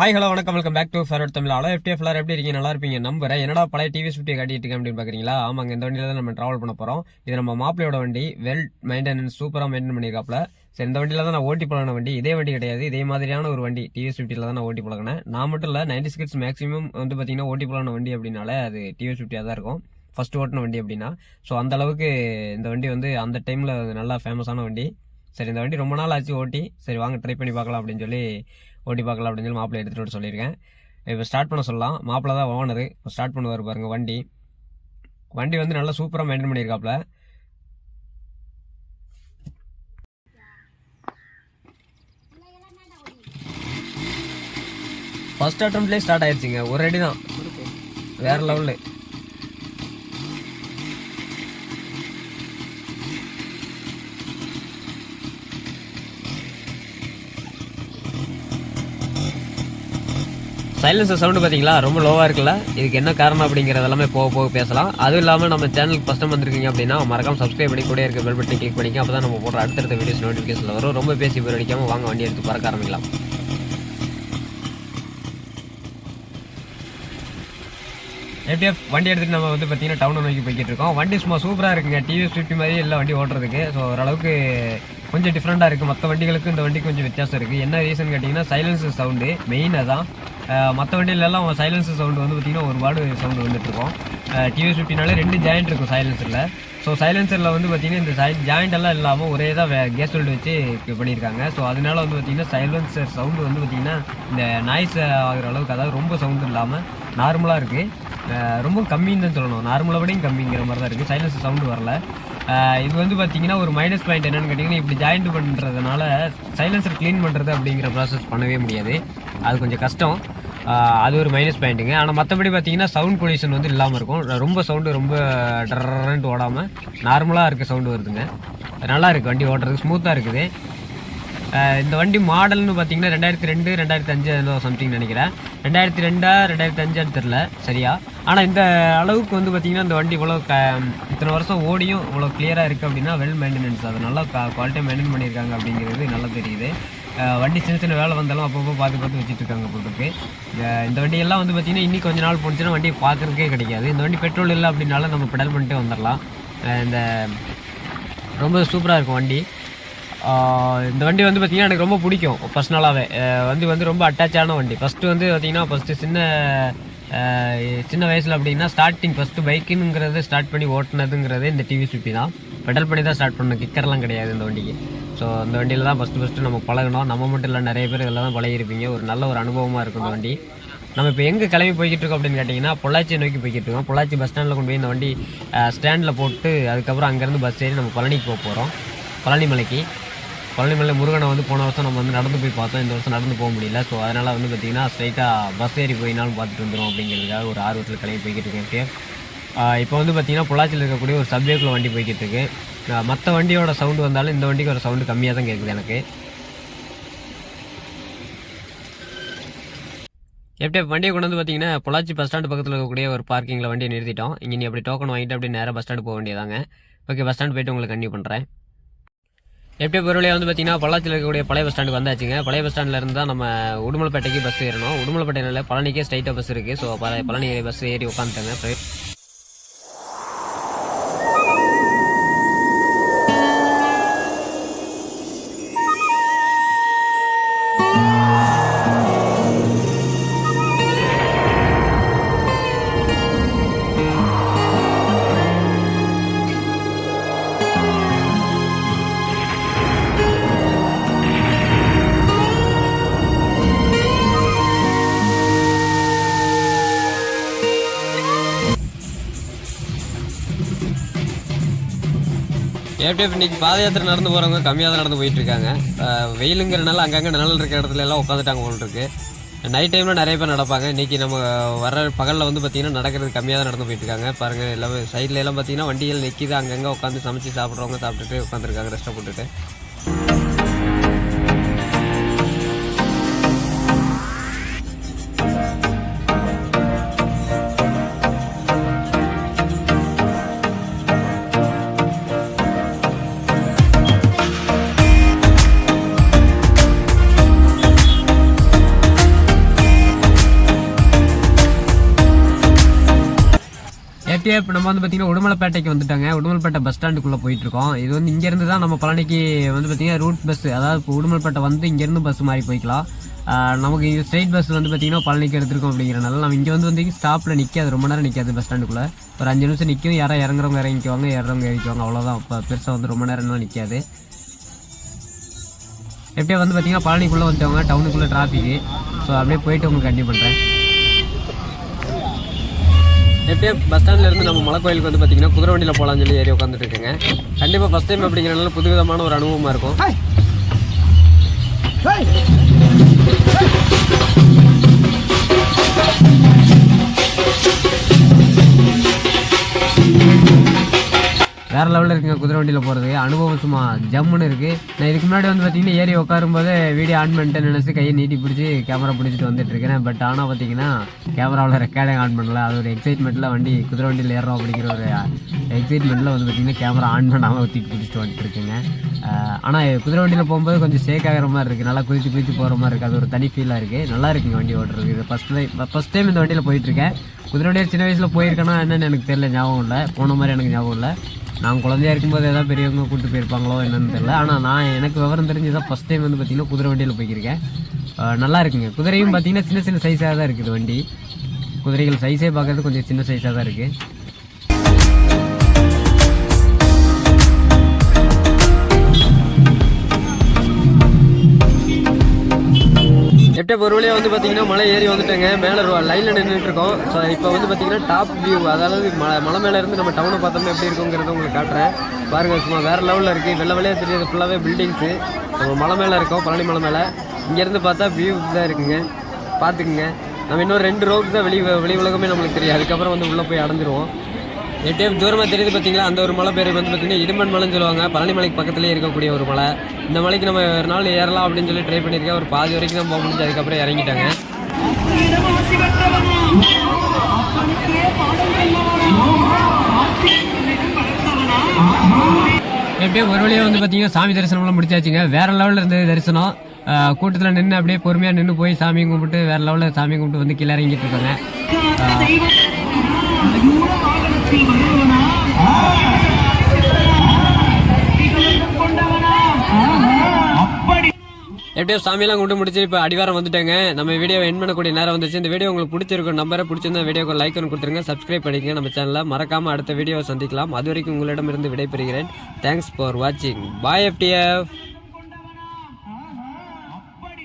Hi hello வணக்கம். Welcome back to Ferret Tamil hello FTF எல்லாரும் எப்படி இருக்கீங்க? நல்லா இருப்பீங்க? நம்புறேன். என்னடா பழைய டிவி ஃபிஃப்டி காட்டிட்டு இருக்கேன் அப்படின்னு பாக்குறீங்களா? ஆமாங்க இந்த வண்டியில தான் நம்ம டிராவல் பண்ண போறோம். இது நம்ம மாப்பிளையோட வண்டி. வெல் மெயின்டெனன்ஸ் சூப்பராக மெயின்டைன் பண்ணியிருக்காப்ல சரி இந்த வண்டியில தான் நான் ஓட்டி பழகின வண்டி. இதே வண்டி கிடையாது. இதே மாதிரியான ஒரு வண்டி. டிவிஎஸ் ஃபிஃப்டியில் தான் நான் ஓட்டி பழகினேன். நான் மட்டும் இல்லை நைன்டி சிக்ஸ் மேக்ஸிமம் வந்து பார்த்தீங்கன்னா ஓட்டி பழகின வண்டி அப்படின்னாலே அது டிவிஎஸ் ஃபிஃப்டியாக தான் இருக்கும். ஃபர்ஸ்ட் ஓட்டின வண்டி அப்படின்னா. ஸோ அந்த அளவுக்கு இந்த வண்டி வந்து அந்த டைமில் நல்லா ஃபேமஸான வண்டி. சரி இந்த வண்டி ரொம்ப நாள் ஆச்சு ஓட்டி. சரி வாங்க ட்ரை பண்ணி பார்க்கலாம் அப்படின்னு சொல்லி ஓட்டி பார்க்கலாம் அப்படின்னு சொல்லி மாப்பிள்ளை எடுத்துகிட்டு சொல்லியிருக்கேன். இப்போ ஸ்டார்ட் பண்ண சொல்லலாம். மாப்பிள்ளை தான் ஓனரு இப்போ ஸ்டார்ட் பண்ணுவார் பாருங்கள் வண்டி. வண்டி வந்து நல்லா சூப்பராக மெயின்டைன் பண்ணியிருக்காப்புல. ஃபர்ஸ்ட் அட்டம்ப்ட்லேயே ஸ்டார்ட் ஆயிடுச்சுங்க ஒரு அடி தான் வேறு லெவலு சைலன்சர் சவுண்டு பார்த்தீங்களா ரொம்ப லோவாக இருக்குல்ல? இதுக்கு என்ன காரணம் அப்படிங்கிறது எல்லாமே போக போக பேசலாம். அதுவும் இல்லாமல் நம்ம சேனலுக்கு ஃபஸ்ட் டைம் வந்திருக்கீங்க அப்படின்னா மறக்காம சப்ஸ்கிரைப் பண்ணி கூட இருக்க பெல் பட்டன் கிளிக் பண்ணிக்க அப்போ தான் நம்ம போடுற அடுத்தடுத்த வீடியோஸ் நோட்டிஃபிகேஷன் வரும். ரொம்ப பேசி போய் அடிக்காமல் வாங்க வண்டி எடுத்து பறக்க ஆரம்பிக்கலாம். ஏபிஎஃப் வண்டி எடுத்துகிட்டு நம்ம வந்து பார்த்தீங்கன்னா டவுனை நோக்கி போய்கிட்டு இருக்கோம். வண்டி சும்மா சூப்பராக இருக்குங்க. டிவி ஃபிஃப்டி மாதிரி இல்லை வண்டி ஓட்டுறதுக்கு. ஸோ ஓரளவுக்கு கொஞ்சம் டிஃப்ரெண்ட்டாக இருக்குது மற்ற வண்டிகளுக்கு இந்த வண்டிக்கு கொஞ்சம் வித்தியாசம் இருக்குது என்ன ரீசன் கேட்டிங்கன்னா சைலன்ஸ் சவுண்டு மெயினாக தான் மற்ற வண்டியிலலாம் சைலன்சர் சவுண்டு வந்து பார்த்திங்கன்னா ஒரு வார்டு சவுண்டு வந்துட்டு இருக்கும் டிவிஎஸ் ஃபிஃப்டினாலே ரெண்டு ஜாயிண்ட் இருக்கும் சைலன்சரில் ஸோ சைலன்சரில் வந்து பார்த்தீங்கன்னா இந்த சை ஜாயிண்ட் எல்லாம் இல்லாமல் ஒரே தான் கேஸ் வெல்டு வச்சு பண்ணியிருக்காங்க. ஸோ அதனால வந்து பார்த்தீங்கன்னா சைலன்சர் சவுண்டு வந்து பார்த்தீங்கன்னா இந்த நாய்ஸ் ஆகிற அளவுக்கு அதாவது ரொம்ப சவுண்டு இல்லாமல் நார்மலாக இருக்குது ரொம்ப கம்மின்னு தான் சொல்லணும். நார்மலாக விடையும் கம்மிங்கிற மாதிரி தான் இருக்குது சைலன்சர் சவுண்டு வரல. இது வந்து பார்த்தீங்கன்னா ஒரு மைனஸ் பாயிண்ட் என்னன்னு கேட்டிங்கன்னா இப்படி ஜாயிண்ட் பண்ணுறதுனால சைலன்சர் க்ளீன் பண்ணுறது அப்படிங்கிற ப்ராசஸ் பண்ணவே முடியாது. அது கொஞ்சம் கஷ்டம். அது ஒரு மைனஸ் பாயிண்ட்டுங்க ஆனால் மற்றபடி பார்த்தீங்கன்னா சவுண்ட் பொல்யூஷன் வந்து இல்லாமல் இருக்கும். ரொம்ப சவுண்டு ரொம்ப டர்ன்ட்டு ஓடாமல் நார்மலாக இருக்க சவுண்டு வருதுங்க. நல்லா இருக்குது வண்டி ஓட்டுறதுக்கு ஸ்மூத்தாக இருக்குது. இந்த வண்டி மாடல்னு பார்த்தீங்கன்னா ரெண்டாயிரத்தி ரெண்டு ரெண்டாயிரத்தி அஞ்சு சம்திங் நினைக்கிறேன். ரெண்டாயிரத்தி ரெண்டா ரெண்டாயிரத்தி அஞ்சான்னு தெரில சரியா? ஆனால் இந்த அளவுக்கு வந்து பார்த்தீங்கன்னா இந்த வண்டி இவ்வளோ க இத்தனை வருஷம் ஓடியும் இவ்வளோ கிளியராக இருக்குது அப்படின்னா வெல் மெயின்டெனன்ஸ் அது நல்லா குவாலிட்டியாக மெயின்டைன் பண்ணியிருக்காங்க அப்படிங்கிறது நல்லா தெரியுது. வண்டி சின்ன சின்ன வேலை வந்தாலும் அப்பப்போ பார்த்து பார்த்து வச்சுட்டு இருக்காங்க போட்டுருக்கு இந்த வண்டியெல்லாம் வந்து பார்த்தீங்கன்னா இன்னும் கொஞ்ச நாள் போணுச்சுன்னா வண்டி பார்க்குறதுக்கே கிடைக்காது. இந்த வண்டி பெட்ரோல் இல்லை அப்படின்னாலும் நம்ம பெடல் பண்ணிட்டு வந்துடலாம். இந்த ரொம்ப சூப்பராக இருக்கும் வண்டி. இந்த வண்டி வந்து பார்த்தீங்கன்னா எனக்கு ரொம்ப பிடிக்கும் பர்சனலாகவே வண்டி வந்து ரொம்ப அட்டாச்சான வண்டி. ஃபஸ்ட்டு வந்து பார்த்தீங்கன்னா ஃபஸ்ட்டு சின்ன சின்ன வயசில் அப்படின்னா ஸ்டார்டிங் ஃபஸ்ட்டு பைக்குங்கிறது ஸ்டார்ட் பண்ணி ஓட்டினதுங்கிறது இந்த டிவி சுப்பி தான். பெடல் பண்ணி தான் ஸ்டார்ட் பண்ணணும் கிக்கர்லாம் கிடையாது இந்த வண்டிக்கு. ஸோ அந்த வண்டியில் தான் ஃபஸ்ட்டு ஃபஸ்ட்டு நம்ம பழகணும் நம்ம மட்டும் இல்லை நிறைய பேர் இதில் தான் பழகிருப்பீங்க ஒரு நல்ல ஒரு அனுபவமாக இருக்கும் இந்த வண்டி. நம்ம இப்போ எங்கே கிளம்பி போய்கிட்டு இருக்கோம் அப்படின்னு கேட்டிங்கன்னா பொள்ளாச்சியை நோக்கி போய்கிட்டு இருக்கோம். பொள்ளாச்சி பஸ் ஸ்டாண்டில் கொண்டு போய் இந்த வண்டி ஸ்டாண்டில் போட்டு அதுக்கப்புறம் அங்கேருந்து பஸ் ஏறி நம்ம பழனிக்கு போக போகிறோம் பழனி மலைக்கு பழனிமலை முருகனை வந்து போன வருஷம் நம்ம வந்து நடந்து போய் பார்த்தோம். இந்த வருஷம் நடந்து போக முடியல. ஸோ அதனால் வந்து பார்த்திங்கன்னா ஸ்ட்ரைட்டாக பஸ் ஏறி போயினாலும் பார்த்துட்டு வந்துடும் அப்படிங்கிறதுக்காக ஒரு ஆர்வத்தில் கிளம்பி போய்கிட்டு இருக்கேன். இப்போ வந்து பார்த்திங்கன்னா பொள்ளாச்சியில் இருக்கக்கூடிய ஒரு சப்வேக்குள்ள வண்டி போய்கிட்டு இருக்கு. மற்ற வண்டியோட சவுண்டு வந்தாலும் இந்த வண்டிக்கு ஒரு சவுண்டு கம்மியாக தான் கேட்குது எனக்கு. எப்படி வண்டியை கொண்டு வந்து பார்த்தீங்கன்னா பொள்ளாச்சி பஸ் ஸ்டாண்டு பக்கத்தில் இருக்கக்கூடிய ஒரு பார்க்கிங்கில் வண்டியை நிறுத்திட்டோம். இங்கே நீ அப்படி டோக்கன் வாங்கிட்டு அப்படியே நேராக பஸ் ஸ்டாண்டு போக வேண்டியதாங்க ஓகே பஸ் ஸ்டாண்ட் போயிட்டு உங்களுக்கு கன்டினியூ பண்ணுறேன் எப்படி பொருளையாக வந்து பார்த்தீங்கன்னா பொள்ளாச்சியில் இருக்கக்கூடிய பழைய பஸ் ஸ்டாண்டுக்கு வந்தாச்சுங்க. பழைய பஸ் ஸ்டாண்டில் இருந்து தான் நம்ம உடுமலைப்பேட்டைக்கு பஸ் ஏறணும். உடுமலைப்பேட்டையில் பழனிக்கே ஸ்ட்ரைட்டாக பஸ் இருக்குது ஸோ பழனி பஸ் ஏறி உட்காந்துட்டாங்க எப்படி இன்னைக்கு பாத யாத்திரை நடந்து போகிறவங்க கம்மியாக தான் நடந்து போயிட்டு இருக்காங்க வெயிலுங்கிறனால அங்கங்கே நிழல் இருக்கிற இடத்துல எல்லாம் உட்காந்துட்டாங்க போல் இருக்கு நைட் டைமில் நிறைய பேர் நடப்பாங்க. இன்னைக்கு நம்ம வர பகலில் வந்து பார்த்திங்கன்னா நடக்கிறது கம்மியாக தான் நடந்து போயிட்டு இருக்காங்க எல்லாமே சைடில் எல்லாம் பார்த்தீங்கன்னா வண்டிகள் நிற்கிது அங்கங்கே உட்காந்து சமைச்சு சாப்பிட்றவங்க சாப்பிட்டுட்டு உட்காந்துருக்காங்க ரெஸ்ட்டை போட்டுட்டு. எஃப்டிஎஃப் நம்ம வந்து பார்த்தீங்கன்னா உடுமலைப்பேட்டைக்கு வந்துட்டாங்க. உடுமலைப்பேட்டை பஸ் ஸ்டாண்டுக்குள்ளே போயிட்டுருக்கோம். இது வந்து இங்கேருந்து தான் நம்ம பழனிக்கு வந்து பார்த்தீங்கன்னா ரூட் பஸ் அதாவது இப்போ உடுமலைப்பேட்டை வந்து இங்கேருந்து பஸ் மாறி போய்க்கலாம். நமக்கு இங்கே ஸ்ட்ரெயிட் பஸ் வந்து பார்த்தீங்கன்னா பழனிக்கு எடுத்துருக்கோம் அப்படிங்கிறனால நம்ம இங்கே வந்து வந்து ஸ்டாப்பில் நிற்காது ரொம்ப நேரம் நிற்காது பஸ் ஸ்டாண்டுக்குள்ளே ஒரு அஞ்சு நிமிஷம் நிற்கும் யாரா இறங்குறவங்க இறங்கிக்குவாங்க. இறங்குறவங்க இறங்கிக்குவாங்க அவ்வளோதான் இப்போ பெருசாக வந்து ரொம்ப நேரம்லாம் நிற்காது எப்படியே வந்து பார்த்தீங்கன்னா பழனிக்குள்ளே வந்துட்டவங்க டவுனுக்குள்ளே டிராஃபிக்கு ஸோ அப்படியே போயிட்டு உங்களுக்கு கண்டிப்பாக பண்ணுறேன் எப்படியே பஸ் ஸ்டாண்ட்லேருந்து நம்ம மலை கோயிலுக்கு வந்து பார்த்தீங்கன்னா குதிரை வண்டியில் போகலான்னு சொல்லி ஏறி உட்காந்துட்டு இருக்கேங்க. கண்டிப்பாக ஃபஸ்ட் டைம் அப்படிங்கிறனால புதுவிதமான ஒரு அனுபவமாக இருக்கும். வேற லெவலில் இருக்குங்க குதிரை வண்டியில் போகிறது அனுபவம் சும்மா ஜம்முன்னு இருக்குது நான் இதுக்கு முன்னாடி வந்து பார்த்தீங்கன்னா ஏறி உட்காரும்போது வீடியோ ஆன் பண்ணிட்டு நினச்சி கையை நீட்டி பிடிச்சி கேமரா பிடிச்சிட்டு வந்துட்டு இருக்கேன். பட் ஆனால் பார்த்தீங்கன்னா கேமராவில் ரெக்கார்டிங் ஆன் பண்ணல. அது ஒரு எக்ஸைட்மெண்ட்டில் வண்டி குதிரை வண்டியில் ஏறோம் அப்படிங்கிற ஒரு எக்ஸைட்மெண்ட்டில் வந்து பார்த்தீங்கன்னா கேமரா ஆன் பண்ணாமல் தூக்கி பிடிச்சிட்டு வந்துட்டு இருக்குங்க. ஆனால் குதிரை வண்டியில் போகும்போது கொஞ்சம் ஷேக் ஆகிற மாதிரி இருக்குது நல்லா குதித்து குதித்து போகிற மாதிரி இருக்குது அது ஒரு தனி ஃபீலாக இருக்குது நல்லா இருக்குங்க வண்டி ஓட்டுறது இது ஃபஸ்ட் டைம் ஃபஸ்ட் டைம் இந்த வண்டியில் போயிட்டுருக்கேன் குதிரை வண்டியில் சின்ன வயசில் போயிருக்கேன்னா என்னென்னு எனக்கு தெரியல ஞாபகம் இல்லை. போன மாதிரி எனக்கு ஞாபகம் இல்லை. நான் குழந்தையா இருக்கும்போது ஏதாவது பெரியவங்க கூப்பிட்டு போயிருப்பாங்களோ என்னன்னு தெரியல. ஆனால் நான் எனக்கு விவரம் தெரிஞ்சதான் ஃபஸ்ட் டைம் வந்து பார்த்தீங்கன்னா குதிரை வண்டியில் போய்க்கிருக்கேன். நல்லா இருக்குங்க. குதிரையும் பார்த்தீங்கன்னா சின்ன சின்ன சைஸாக தான் இருக்குது வண்டி. குதிரைகள் சைஸே பார்க்கறது கொஞ்சம் சின்ன சைஸாக தான் இருக்குது எப்படியே ஒரு வழியாக வந்து பார்த்தீங்கன்னா மலை ஏறி வந்துட்டேங்க. மேலே லைனில் நின்றுட்டு இருக்கோம் ஸோ இப்போ வந்து பார்த்தீங்கன்னா டாப் வியூ அதாவது மலை மலை மேலே இருந்து நம்ம டவுனை பார்த்தோம்னா எப்படி இருக்குங்கிறத உங்களுக்கு காட்டுறேன். பாருங்க சும்மா வேறு லெவலில் இருக்குது வெள்ள வழியாக தெரியாது. ஃபுல்லாகவே பில்டிங்ஸு நம்ம மலை மேலே இருக்கோம் பழனி மலை மேலே. இங்கேருந்து பார்த்தா வியூ தான் இருக்குங்க. பார்த்துக்குங்க. நம்ம இன்னும் ரெண்டு ரோக்கு தான் வெளி வெளி உலகமே நம்மளுக்கு தெரியும் அதுக்கப்புறம் வந்து உள்ளே போய் அடைஞ்சிருவோம். எட்டே தூரமாக தெரியுது பார்த்தீங்களா அந்த ஒரு மலை பேர் வந்து பார்த்தீங்கன்னா இடுமன் மலைன்னு சொல்லுவாங்க. பழனி மலைக்கு பக்கத்துலேயே இருக்கக்கூடிய ஒரு மலை. இந்த மலைக்கு நம்ம ஒரு நாள் ஏறலாம் அப்படின்னு சொல்லி ட்ரை பண்ணியிருக்கேன். ஒரு பாதி வரைக்கும் தான் போக முடிஞ்சு அதுக்கப்புறம் இறங்கிட்டாங்க. எப்படியே ஒரு வழியாக வந்து பார்த்தீங்கன்னா சாமி தரிசனம்லாம் முடிச்சாச்சுங்க. வேறு லெவலில் இருந்தது தரிசனம். கூட்டத்தில் நின்று அப்படியே பொறுமையாக நின்று போய் சாமி கும்பிட்டு வேறு லெவலில் சாமி கும்பிட்டு வந்து கீழே இறங்கிட்டு இருக்காங்க. எப்படியோ சாமியெல்லாம் கொண்டு முடிச்சு இப்போ அடிவாரம் வந்துட்டேங்க. நம்ம வீடியோ என் பண்ணக்கூடிய நேரம் வந்துச்சு. இந்த வீடியோ உங்களுக்கு பிடிச்சிருக்கும் நம்பரை பிடிச்சிருந்தா வீடியோக்கு லைக் ஒன்று கொடுத்துருங்க. சப்ஸ்கிரைப் பண்ணிக்கங்க. நம்ம சேனலில் மறக்காமல் அடுத்த வீடியோவை சந்திக்கலாம். அது வரைக்கும் உங்களிடமிருந்து விடைபெறுகிறேன். தேங்க்ஸ் ஃபார் வாட்சிங் பாய் எஃப்டிஎஃப்